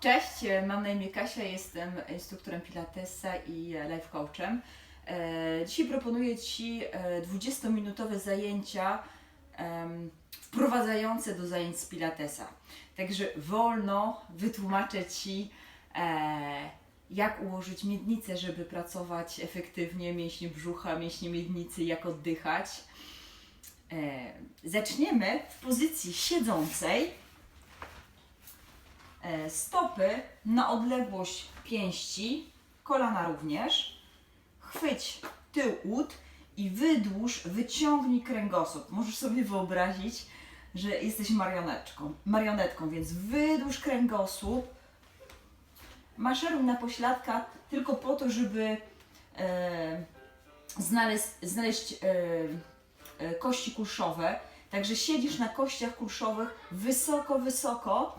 Cześć, e, mam na imię Kasia, jestem instruktorem Pilatesa i e, life coachem. E, Dzisiaj proponuję Ci e, 20-minutowe zajęcia wprowadzające do zajęć z Pilatesa. Także wolno wytłumaczę Ci, jak ułożyć miednicę, żeby pracować efektywnie, mięśnie brzucha, mięśnie miednicy, jak oddychać. Zaczniemy w pozycji siedzącej stopy na odległość pięści, kolana również. Chwyć tył ud i wydłuż, wyciągnij kręgosłup. Możesz sobie wyobrazić, że jesteś marionetką, marionetką, więc wydłuż kręgosłup. Maszeruj na pośladka tylko po to, żeby e, znaleźć, znaleźć e, e, kości kulszowe. Także siedzisz na kościach kulszowych wysoko, wysoko.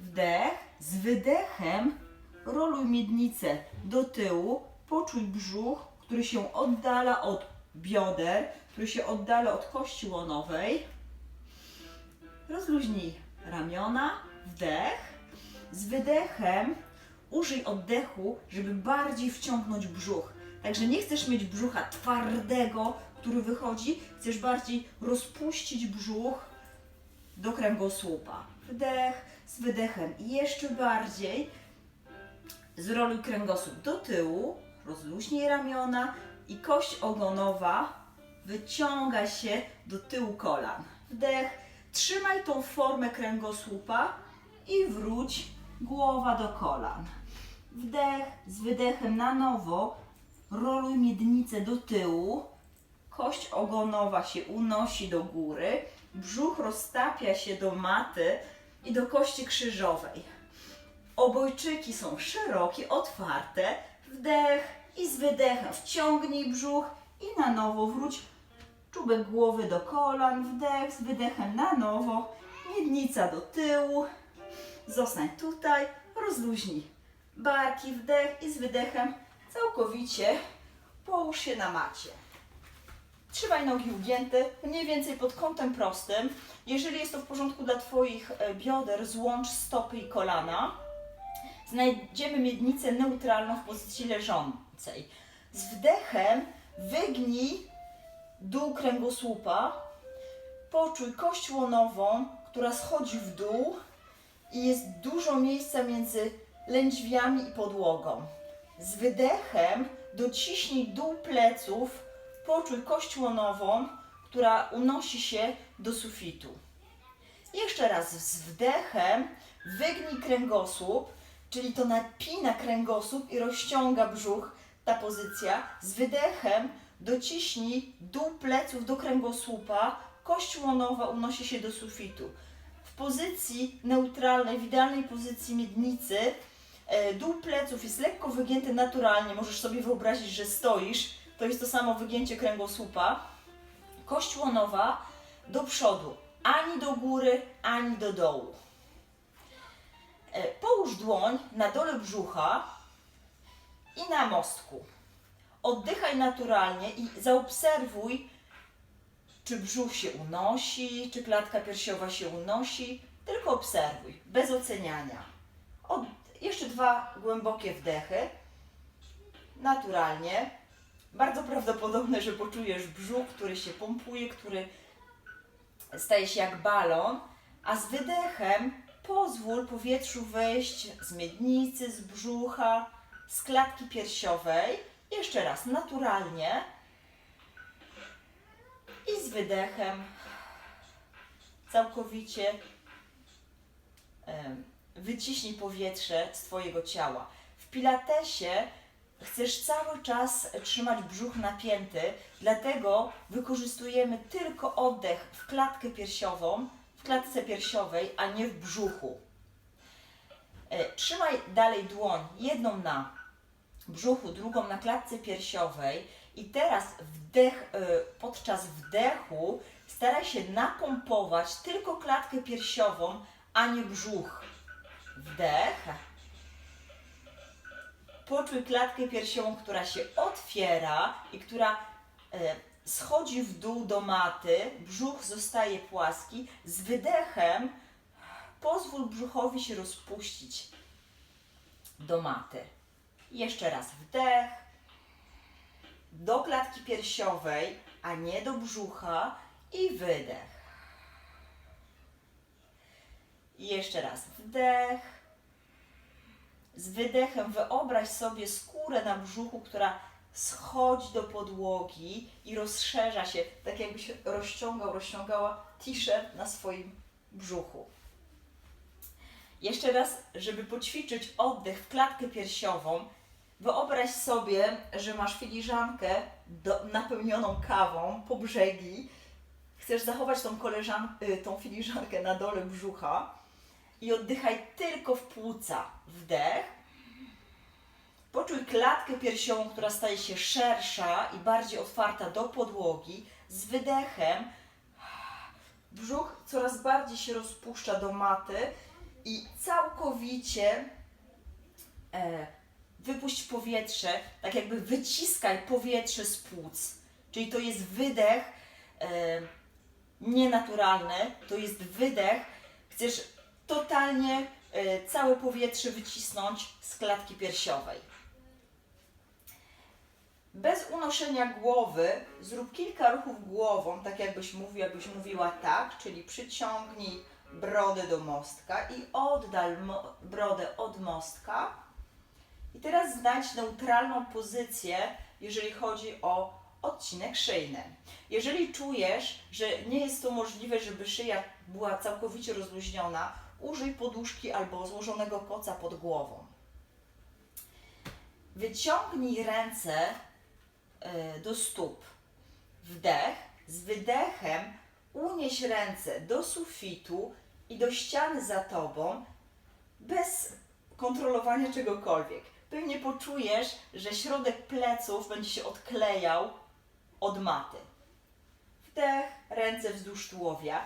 Wdech, z wydechem roluj miednicę do tyłu, poczuj brzuch, który się oddala od bioder, który się oddala od kości łonowej. Rozluźnij ramiona, wdech, z wydechem użyj oddechu, żeby bardziej wciągnąć brzuch. Także nie chcesz mieć brzucha twardego, który wychodzi, chcesz bardziej rozpuścić brzuch do kręgosłupa. Wdech, z wydechem. Jeszcze bardziej zroluj kręgosłup. Do tyłu, rozluźnij ramiona i kość ogonowa wyciąga się do tyłu kolan. Wdech, trzymaj tą formę kręgosłupa i wróć głowa do kolan. Wdech, z wydechem na nowo roluj miednicę do tyłu, kość ogonowa się unosi do góry, brzuch roztapia się do maty i do kości krzyżowej. Obojczyki są szerokie, otwarte. Wdech i z wydechem wciągnij brzuch i na nowo wróć czubek głowy do kolan. Wdech z wydechem na nowo. Miednica do tyłu. Zostań tutaj, rozluźnij barki, wdech i z wydechem całkowicie połóż się na macie. Trzymaj nogi ugięte, mniej więcej pod kątem prostym. Jeżeli jest to w porządku dla Twoich e, bioder, złącz stopy i kolana. Znajdziemy miednicę neutralną w pozycji leżącej. Z wdechem wygnij dół kręgosłupa, poczuj kość łonową, która schodzi w dół i jest dużo miejsca między lędźwiami i podłogą. Z wydechem dociśnij dół pleców, poczuj kość łonową, która unosi się do sufitu. Jeszcze raz z wdechem wygnij kręgosłup, czyli to napina kręgosłup i rozciąga brzuch, ta pozycja. Z wydechem dociśnij dół pleców do kręgosłupa, kość łonowa unosi się do sufitu. W pozycji neutralnej, w idealnej pozycji miednicy, e, dół pleców jest lekko wygięty naturalnie. Możesz sobie wyobrazić, że stoisz. To jest to samo wygięcie kręgosłupa. Kość łonowa do przodu, ani do góry, ani do dołu. E, Połóż dłoń na dole brzucha i na mostku. Oddychaj naturalnie i zaobserwuj, czy brzuch się unosi, czy klatka piersiowa się unosi. Tylko obserwuj, bez oceniania. Od, jeszcze dwa głębokie wdechy. Naturalnie. Bardzo prawdopodobne, że poczujesz brzuch, który się pompuje, który staje się jak balon, a z wydechem pozwól powietrzu wejść z miednicy, z brzucha, z klatki piersiowej. Jeszcze raz, naturalnie. I z wydechem całkowicie wyciśnij powietrze z Twojego ciała. W pilatesie chcesz cały czas trzymać brzuch napięty, dlatego wykorzystujemy tylko oddech w klatkę piersiową, w klatce piersiowej, a nie w brzuchu. E, Trzymaj dalej dłoń, jedną na brzuchu, drugą na klatce piersiowej i teraz wdech, e, podczas wdechu staraj się napompować tylko klatkę piersiową, a nie brzuch. Wdech. Poczuj klatkę piersiową, która się otwiera i która e, schodzi w dół do maty, brzuch zostaje płaski. Z wydechem pozwól brzuchowi się rozpuścić. do maty. Jeszcze raz wdech, do klatki piersiowej, a nie do brzucha i wydech. Jeszcze raz wdech. Z wydechem wyobraź sobie skórę na brzuchu, która schodzi do podłogi i rozszerza się, tak jakbyś rozciągał, rozciągała t-shirt na swoim brzuchu. Jeszcze raz, żeby poćwiczyć oddech w klatkę piersiową, wyobraź sobie, że masz filiżankę do, napełnioną kawą po brzegi. Chcesz zachować tą, y, tą filiżankę na dole brzucha i oddychaj tylko w płuca. Wdech. Poczuj klatkę piersiową, która staje się szersza i bardziej otwarta do podłogi. Z wydechem brzuch coraz bardziej się rozpuszcza do maty i całkowicie e, wypuść powietrze, tak jakby wyciskaj powietrze z płuc. Czyli to jest wydech e, nienaturalny, to jest wydech, chcesz totalnie e, całe powietrze wycisnąć z klatki piersiowej. Bez unoszenia głowy zrób kilka ruchów głową, tak jakbyś mówił, jakbyś mówiła tak, czyli przyciągnij brodę do mostka i oddal brodę od mostka. I teraz znajdź neutralną pozycję, jeżeli chodzi o odcinek szyjny. Jeżeli czujesz, że nie jest to możliwe, żeby szyja była całkowicie rozluźniona, użyj poduszki albo złożonego koca pod głową. Wyciągnij ręce y, do stóp. Wdech. Z wydechem unieś ręce do sufitu i do ściany za tobą bez kontrolowania czegokolwiek. Pewnie poczujesz, że środek pleców będzie się odklejał od maty. Wdech, ręce wzdłuż tułowia.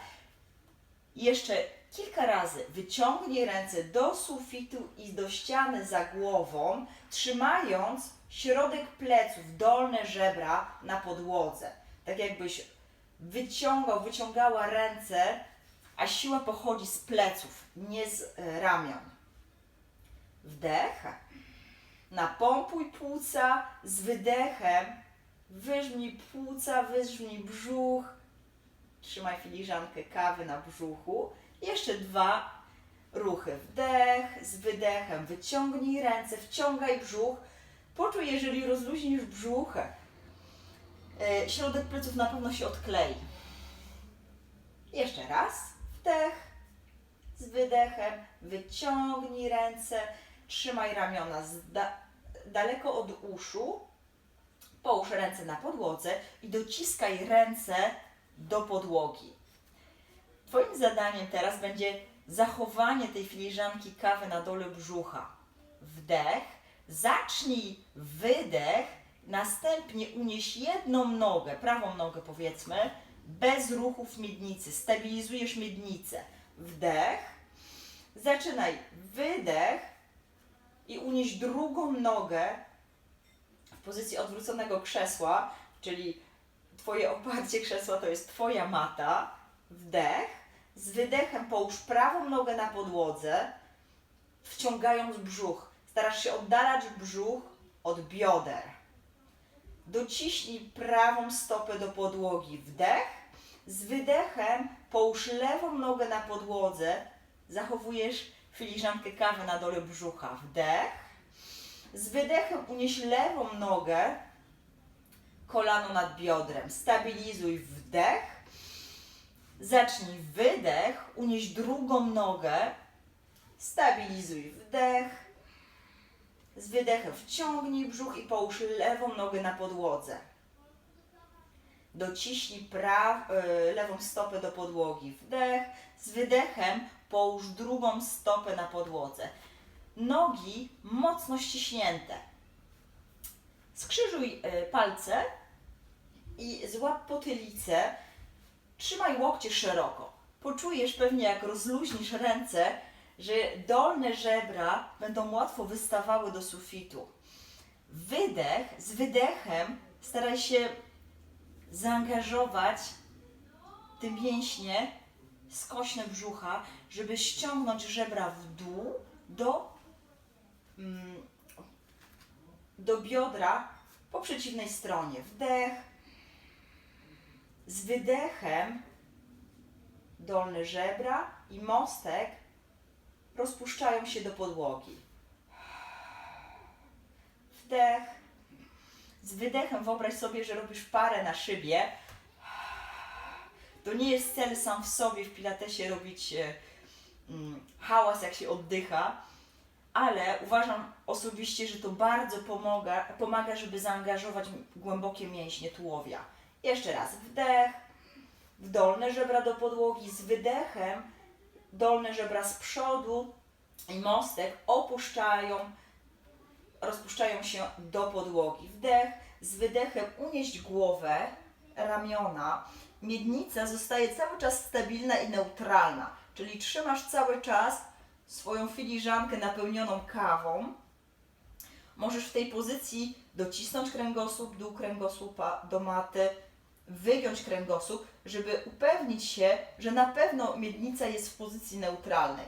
Jeszcze kilka razy wyciągnij ręce do sufitu i do ściany za głową, trzymając środek pleców, dolne żebra na podłodze. Tak jakbyś wyciągał, wyciągała ręce, a siła pochodzi z pleców, nie z e, ramion. Wdech. Napompuj płuca z wydechem. Wyżmij płuca, wyżmij brzuch. Trzymaj filiżankę kawy na brzuchu. Jeszcze dwa ruchy. Wdech z wydechem. Wyciągnij ręce, wciągaj brzuch. Poczuj, jeżeli rozluźnisz brzuch, e, środek pleców na pewno się odklei. Jeszcze raz. Wdech z wydechem. Wyciągnij ręce. Trzymaj ramiona da daleko od uszu. Połóż ręce na podłodze i dociskaj ręce do podłogi. Twoim zadaniem teraz będzie zachowanie tej filiżanki kawy na dole brzucha. Wdech, zacznij wydech, następnie unieś jedną nogę, prawą nogę powiedzmy, bez ruchów miednicy. Stabilizujesz miednicę. Wdech, zaczynaj wydech i unieś drugą nogę w pozycji odwróconego krzesła, czyli Twoje oparcie krzesła to jest Twoja mata. Wdech. Z wydechem połóż prawą nogę na podłodze, wciągając brzuch. Starasz się oddalać brzuch od bioder. Dociśnij prawą stopę do podłogi. Wdech. Z wydechem połóż lewą nogę na podłodze. Zachowujesz filiżankę kawy na dole brzucha. Wdech. Z wydechem unieś lewą nogę kolano nad biodrem. Stabilizuj wdech. Zacznij wydech, unieś drugą nogę. Stabilizuj wdech. Z wydechem wciągnij brzuch i połóż lewą nogę na podłodze. Dociśnij praw, y, lewą stopę do podłogi. Wdech. Z wydechem połóż drugą stopę na podłodze. Nogi mocno ściśnięte. Skrzyżuj y, palce i złap potylicę. Trzymaj łokcie szeroko. Poczujesz pewnie, jak rozluźnisz ręce, że dolne żebra będą łatwo wystawały do sufitu. Wydech, z wydechem staraj się zaangażować te mięśnie skośne brzucha, żeby ściągnąć żebra w dół do mm, do biodra po przeciwnej stronie. Wdech. Z wydechem dolne żebra i mostek rozpuszczają się do podłogi. Wdech. Z wydechem wyobraź sobie, że robisz parę na szybie. To nie jest cel sam w sobie w pilatesie robić e, mm, hałas, jak się oddycha, ale uważam osobiście, że to bardzo pomaga, pomaga żeby zaangażować głębokie mięśnie tułowia. Jeszcze raz wdech, w dolne żebra do podłogi, z wydechem dolne żebra z przodu i mostek opuszczają, rozpuszczają się do podłogi. Wdech, z wydechem unieść głowę, ramiona. Miednica zostaje cały czas stabilna i neutralna, czyli trzymasz cały czas swoją filiżankę napełnioną kawą. Możesz w tej pozycji docisnąć kręgosłup, dół kręgosłupa do maty, wygiąć kręgosłup, żeby upewnić się, że na pewno miednica jest w pozycji neutralnej.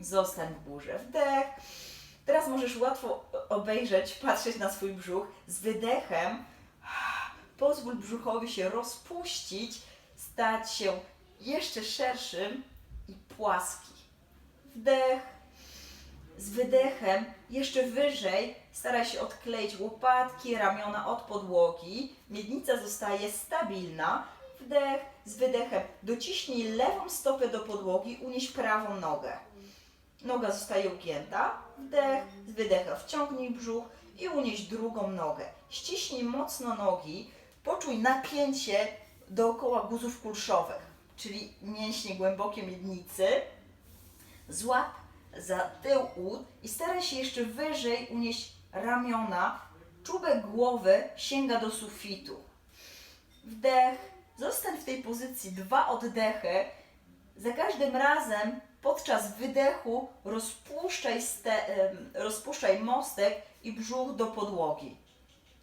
Zostań w górze. Wdech. Teraz możesz łatwo obejrzeć, patrzeć na swój brzuch z wydechem. Pozwól brzuchowi się rozpuścić, stać się jeszcze szerszym i płaski. Wdech. Z wydechem jeszcze wyżej staraj się odkleić łopatki, ramiona od podłogi. Miednica zostaje stabilna. Wdech, z wydechem dociśnij lewą stopę do podłogi, unieś prawą nogę. Noga zostaje ugięta. Wdech, z wydechem wciągnij brzuch i unieś drugą nogę. Ściśnij mocno nogi, poczuj napięcie dookoła guzów kulszowych, czyli mięśnie głębokie miednicy. Złap za tył ud i staraj się jeszcze wyżej unieść ramiona. Czubek głowy sięga do sufitu. Wdech. Zostań w tej pozycji dwa oddechy. Za każdym razem podczas wydechu rozpuszczaj, ste, rozpuszczaj mostek i brzuch do podłogi.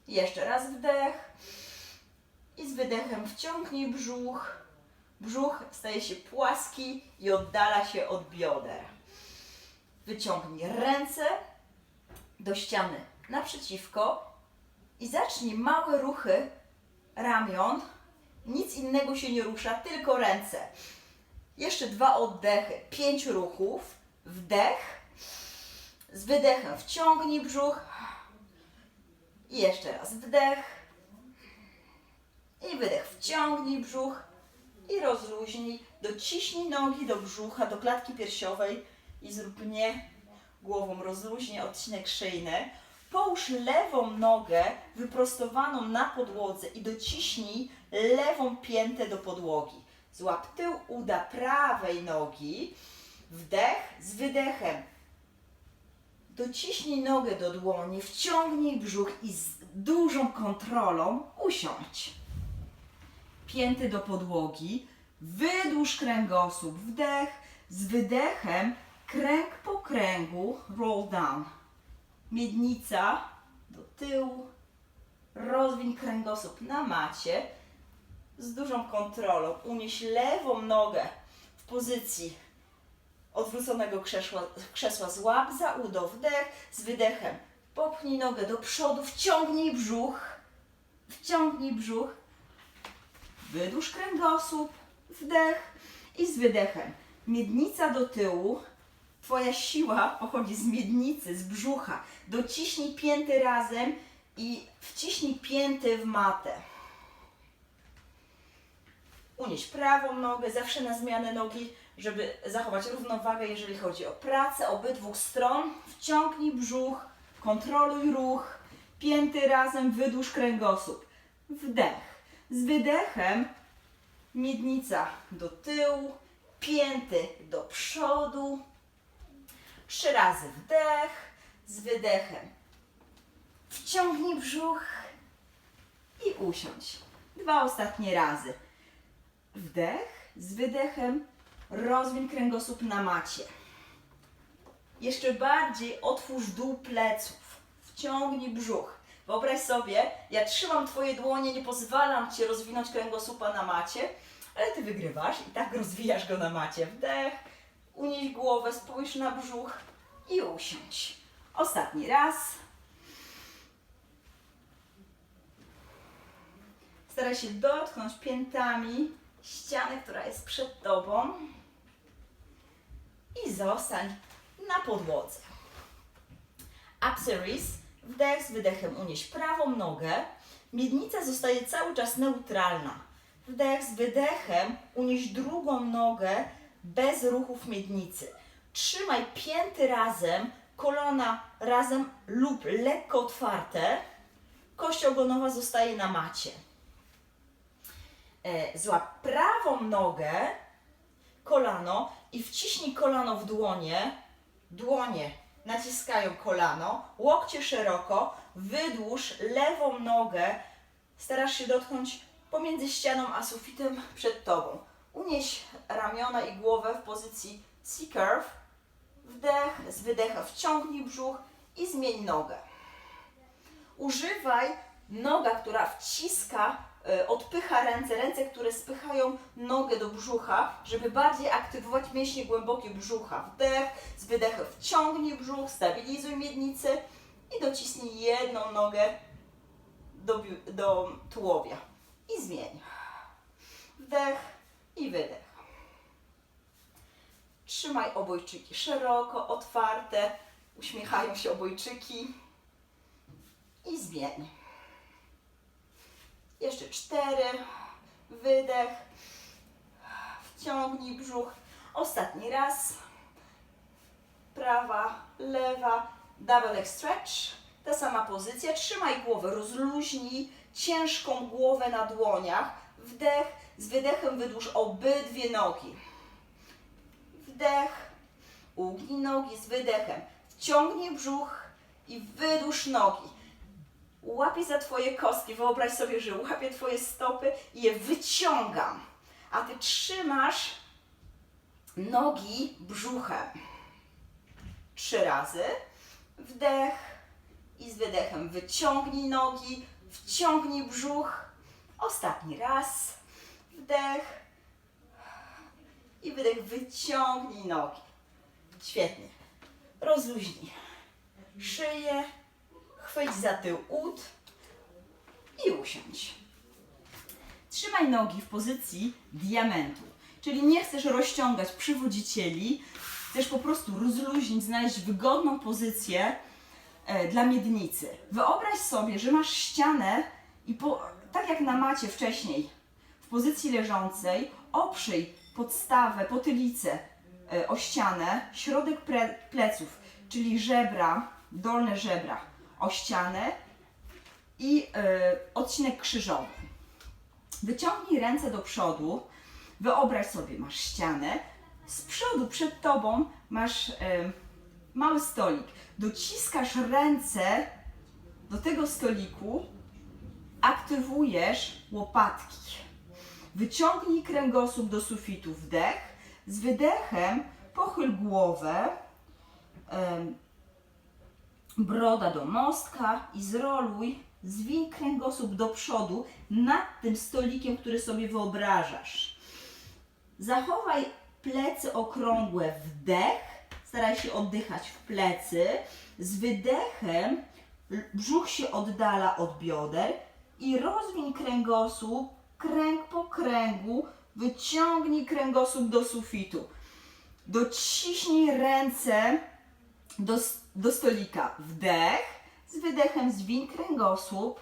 Jeszcze raz wdech. I z wydechem wciągnij brzuch. Brzuch staje się płaski i oddala się od bioder. Wyciągnij ręce do ściany naprzeciwko i zacznij małe ruchy ramion. Nic innego się nie rusza, tylko ręce. Jeszcze dwa oddechy, pięć ruchów. Wdech. Z wydechem wciągnij brzuch. I jeszcze raz wdech. I wydech wciągnij brzuch. I rozluźnij. Dociśnij nogi do brzucha, do klatki piersiowej i zrób nie głową. Rozluźnij odcinek szyjny. Połóż lewą nogę wyprostowaną na podłodze i dociśnij lewą piętę do podłogi. Złap tył uda prawej nogi. Wdech z wydechem. Dociśnij nogę do dłoni, wciągnij brzuch i z dużą kontrolą usiądź. Pięty do podłogi. Wydłuż kręgosłup. Wdech z wydechem. Kręg po kręgu. Roll down. Miednica do tyłu. Rozwiń kręgosłup na macie z dużą kontrolą. Unieś lewą nogę w pozycji odwróconego krzesła, krzesła. Złap za udo, wdech z wydechem. Popchnij nogę do przodu, wciągnij brzuch. Wciągnij brzuch. Wydłuż kręgosłup, wdech i z wydechem. Miednica do tyłu. Twoja siła pochodzi z miednicy, z brzucha. Dociśnij pięty razem i wciśnij pięty w matę. Unieś prawą nogę, zawsze na zmianę nogi, żeby zachować równowagę, jeżeli chodzi o pracę obydwu stron. Wciągnij brzuch, kontroluj ruch, pięty razem, wydłuż kręgosłup. Wdech. Z wydechem miednica do tyłu, pięty do przodu. Trzy razy wdech, z wydechem. Wciągnij brzuch i usiądź. Dwa ostatnie razy. Wdech, z wydechem rozwiń kręgosłup na macie. Jeszcze bardziej otwórz dół pleców. Wciągnij brzuch. Wyobraź sobie, ja trzymam Twoje dłonie, nie pozwalam Ci rozwinąć kręgosłupa na macie, ale Ty wygrywasz i tak rozwijasz go na macie. Wdech, unieś głowę, spójrz na brzuch i usiądź. Ostatni raz. Staraj się dotknąć piętami ściany, która jest przed Tobą i zostań na podłodze. Up series, wdech z wydechem unieś prawą nogę, miednica zostaje cały czas neutralna. Wdech z wydechem unieś drugą nogę bez ruchów miednicy. Trzymaj pięty razem, kolana razem lub lekko otwarte. Kość ogonowa zostaje na macie. E, Złap prawą nogę, kolano i wciśnij kolano w dłonie. Dłonie naciskają kolano, łokcie szeroko, wydłuż lewą nogę. Starasz się dotknąć pomiędzy ścianą a sufitem przed tobą. Unieś ramiona i głowę w pozycji C-curve. Wdech, z wydecha wciągnij brzuch i zmień nogę. Używaj noga, która wciska, y, odpycha ręce, ręce, które spychają nogę do brzucha, żeby bardziej aktywować mięśnie głębokie brzucha. Wdech, z wydechem wciągnij brzuch, stabilizuj miednicę i docisnij jedną nogę do, do tułowia. I zmień. Wdech i wydech. Trzymaj obojczyki szeroko, otwarte. Uśmiechają się obojczyki. I zmień. Jeszcze cztery. Wydech. Wciągnij brzuch. Ostatni raz. Prawa, lewa. Double leg stretch. Ta sama pozycja. Trzymaj głowę, rozluźnij ciężką głowę na dłoniach. Wdech. Z wydechem wydłuż obydwie nogi. Wdech. Ugnij nogi z wydechem. Wciągnij brzuch i wydłuż nogi. Łapię za Twoje kostki. Wyobraź sobie, że łapię Twoje stopy i je wyciągam. A Ty trzymasz nogi brzuchem. Trzy razy. Wdech i z wydechem wyciągnij nogi, wciągnij brzuch. Ostatni raz. Wdech i wydech. Wyciągnij nogi. Świetnie. Rozluźnij szyję, chwyć za tył ud i usiądź. Trzymaj nogi w pozycji diamentu, czyli nie chcesz rozciągać przywodzicieli, chcesz po prostu rozluźnić, znaleźć wygodną pozycję e, dla miednicy. Wyobraź sobie, że masz ścianę i po, tak jak na macie wcześniej, w pozycji leżącej, oprzyj podstawę, potylicę e, o ścianę, środek pleców, czyli żebra, dolne żebra o ścianę i e, odcinek krzyżowy. Wyciągnij ręce do przodu, wyobraź sobie, masz ścianę, z przodu przed tobą masz e, mały stolik. Dociskasz ręce do tego stoliku, aktywujesz łopatki. Wyciągnij kręgosłup do sufitu, wdech. Z wydechem pochyl głowę, broda do mostka i zroluj, zwij kręgosłup do przodu nad tym stolikiem, który sobie wyobrażasz. Zachowaj plecy okrągłe, wdech, staraj się oddychać w plecy, z wydechem brzuch się oddala od bioder i rozwiń kręgosłup, kręg po kręgu, wyciągnij kręgosłup do sufitu. Dociśnij ręce do, do stolika. Wdech, z wydechem zwiń kręgosłup.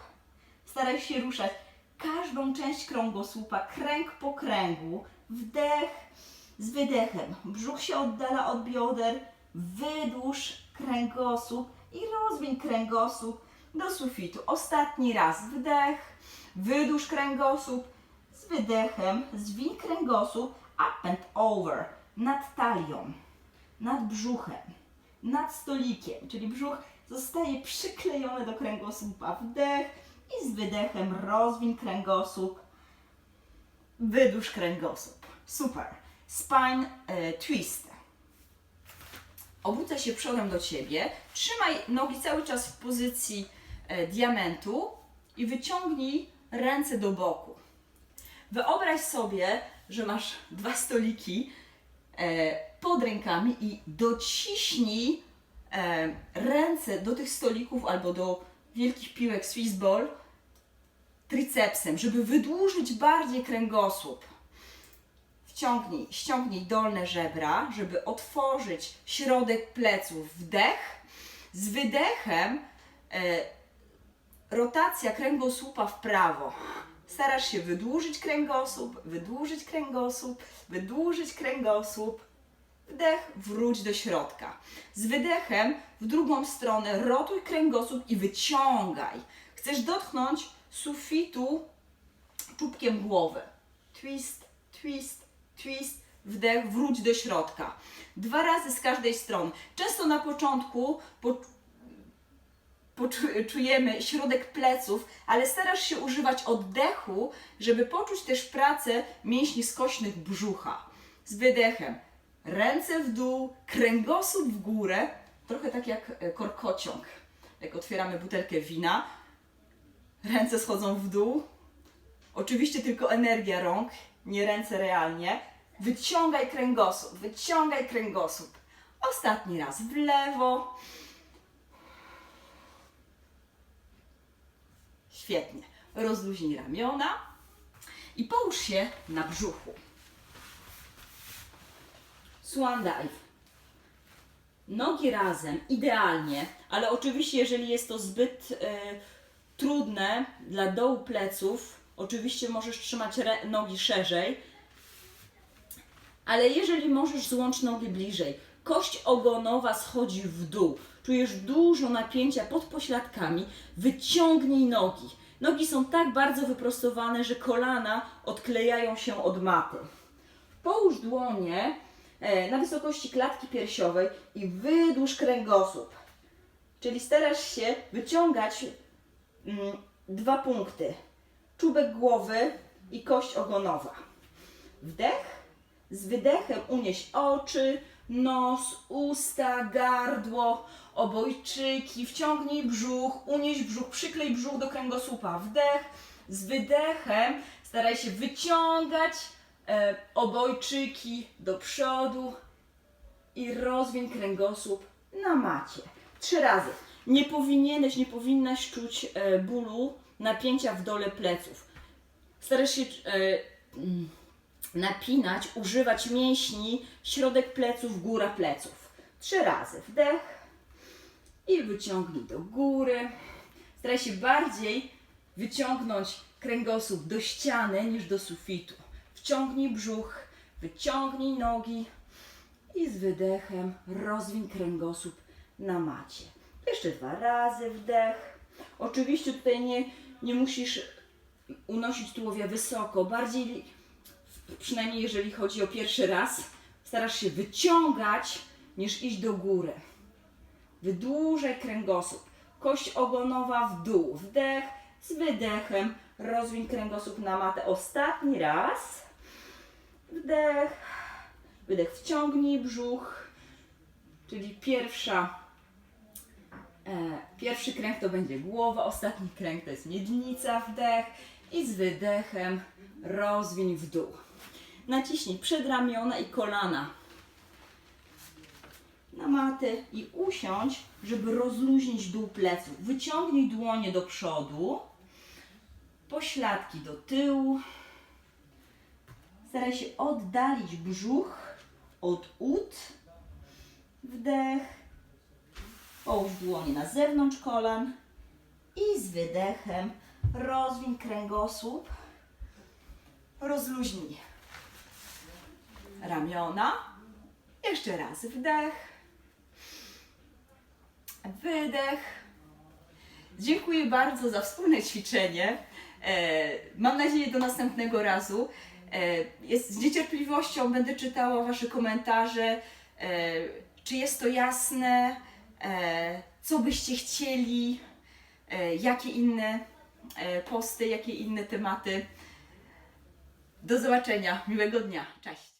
Staraj się ruszać każdą część kręgosłupa, kręg po kręgu. Wdech, z wydechem. Brzuch się oddala od bioder. Wydłuż kręgosłup i rozwiń kręgosłup do sufitu. Ostatni raz. Wdech, wydłuż kręgosłup. Z wydechem zwiń kręgosłup up and over. Nad talią, nad brzuchem nad stolikiem, czyli brzuch zostaje przyklejony do kręgosłupa. Wdech i z wydechem rozwiń kręgosłup, wydłuż kręgosłup. Super. Spine e, twist. Obrócę się przodem do Ciebie. Trzymaj nogi cały czas w pozycji e, diamentu i wyciągnij ręce do boku. Wyobraź sobie, że masz dwa stoliki e, pod rękami i dociśnij e, ręce do tych stolików albo do wielkich piłek Swiss Ball tricepsem, żeby wydłużyć bardziej kręgosłup. Wciągnij, ściągnij dolne żebra, żeby otworzyć środek pleców. Wdech. Z wydechem e, rotacja kręgosłupa w prawo. Starasz się wydłużyć kręgosłup, wydłużyć kręgosłup, wydłużyć kręgosłup. Wdech, wróć do środka. Z wydechem w drugą stronę rotuj kręgosłup i wyciągaj. Chcesz dotknąć sufitu czubkiem głowy. Twist, twist, twist. Wdech, wróć do środka. Dwa razy z każdej strony. Często na początku po, czujemy środek pleców, ale starasz się używać oddechu, żeby poczuć też pracę mięśni skośnych brzucha. Z wydechem ręce w dół, kręgosłup w górę, trochę tak jak e, korkociąg. Jak otwieramy butelkę wina, ręce schodzą w dół. Oczywiście tylko energia rąk, nie ręce realnie. Wyciągaj kręgosłup, wyciągaj kręgosłup. Ostatni raz w lewo. Świetnie. Rozluźnij ramiona i połóż się na brzuchu. Swan dive. Nogi razem, idealnie, ale oczywiście, jeżeli jest to zbyt e, trudne dla dołu pleców, oczywiście możesz trzymać nogi szerzej, ale jeżeli możesz, złącz nogi bliżej. Kość ogonowa schodzi w dół. Czujesz dużo napięcia pod pośladkami. Wyciągnij nogi. Nogi są tak bardzo wyprostowane, że kolana odklejają się od maty. Połóż dłonie e, na wysokości klatki piersiowej i wydłuż kręgosłup. Czyli starasz się wyciągać mm, dwa punkty. Czubek głowy i kość ogonowa. Wdech. Z wydechem unieś oczy, nos, usta, gardło, obojczyki. Wciągnij brzuch, unieś brzuch, przyklej brzuch do kręgosłupa. Wdech. Z wydechem staraj się wyciągać e, obojczyki do przodu i rozwiń kręgosłup na macie. Trzy razy. Nie powinieneś, nie powinnaś czuć e, bólu, napięcia w dole pleców. Starasz się e, mm, napinać, używać mięśni, środek pleców, góra pleców. Trzy razy. Wdech i wyciągnij do góry. Staraj się bardziej wyciągnąć kręgosłup do ściany niż do sufitu. Wciągnij brzuch, wyciągnij nogi i z wydechem rozwiń kręgosłup na macie. Jeszcze dwa razy wdech. Oczywiście tutaj nie, nie musisz unosić tułowia wysoko, bardziej przynajmniej jeżeli chodzi o pierwszy raz, starasz się wyciągać niż iść do góry. Wydłużaj kręgosłup. Kość ogonowa w dół. Wdech z wydechem. Rozwiń kręgosłup na matę. Ostatni raz. Wdech. Wydech. Wciągnij brzuch. Czyli pierwsza, e, pierwszy kręg to będzie głowa, ostatni kręg to jest miednica. Wdech. I z wydechem rozwiń w dół. Naciśnij przedramiona i kolana na matę i usiądź, żeby rozluźnić dół pleców. Wyciągnij dłonie do przodu, pośladki do tyłu. Staraj się oddalić brzuch od ud. Wdech. Połóż dłonie na zewnątrz kolan i z wydechem rozwiń kręgosłup. Rozluźnij ramiona. Jeszcze raz wdech. Wydech. Dziękuję bardzo za wspólne ćwiczenie. E, mam nadzieję do następnego razu. E, jest, z niecierpliwością będę czytała Wasze komentarze. E, czy jest to jasne? Co byście chcieli? Jakie inne posty, jakie inne tematy? Do zobaczenia. Miłego dnia. Cześć.